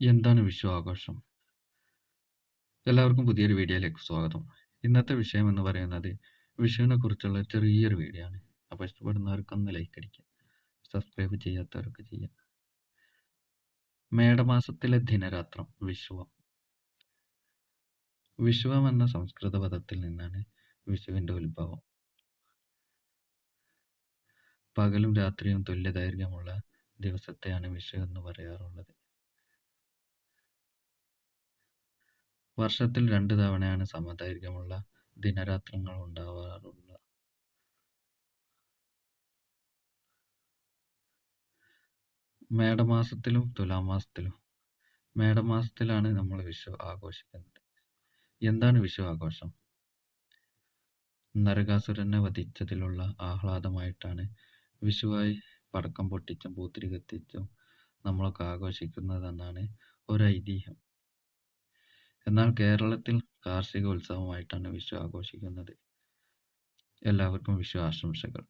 എന്താണ് വിഷു ആഘോഷം എല്ലാവർക്കും പുതിയൊരു വീഡിയോയിലേക്ക് സ്വാഗതം. ഇന്നത്തെ വിഷയം എന്ന് പറയുന്നത് വിഷുവിനെ കുറിച്ചുള്ള ചെറിയൊരു വീഡിയോ ആണ്. അപ്പോൾ ഇഷ്ടപ്പെടുന്നവർക്കൊന്ന് ലൈക്ക് അടിക്കുക. സബ്സ്ക്രൈബ് ചെയ്യാത്തവർക്ക് ചെയ്യാം. മേടമാസത്തിലെ ദിനരാത്രം വിഷുവം. വിഷുവം എന്ന സംസ്കൃത പദത്തിൽ നിന്നാണ് വിഷുവിന്റെ ഉത്ഭവം. പകലും രാത്രിയും തുല്യ ദൈർഘ്യമുള്ള ദിവസത്തെയാണ് വിഷു എന്ന് പറയാറുള്ളത്. വർഷത്തിൽ രണ്ട് തവണയാണ് സമദൈർഘ്യമുള്ള ദിനരാത്രങ്ങൾ ഉണ്ടാവാറുള്ളത്. മേടമാസത്തിലും തുലാമാസത്തിലും മേടമാസത്തിലാണ് നമ്മൾ വിഷു ആഘോഷിക്കുന്നത്. എന്താണ് വിഷു ആഘോഷം? നരകാസുരനെ വധിച്ചതിലുള്ള ആഹ്ലാദമായിട്ടാണ് വിഷുവായി പടക്കം പൊട്ടിച്ചും പൂത്തിരി കത്തിച്ചും നമ്മളൊക്കെ ആഘോഷിക്കുന്നതെന്നാണ് ഒരു ഐതിഹ്യം എന്നാൽ കേരളത്തിൽ കാർഷിക ഉത്സവമായിട്ടാണ് വിഷു ആഘോഷിക്കുന്നത്. എല്ലാവർക്കും വിഷു ആശംസകൾ.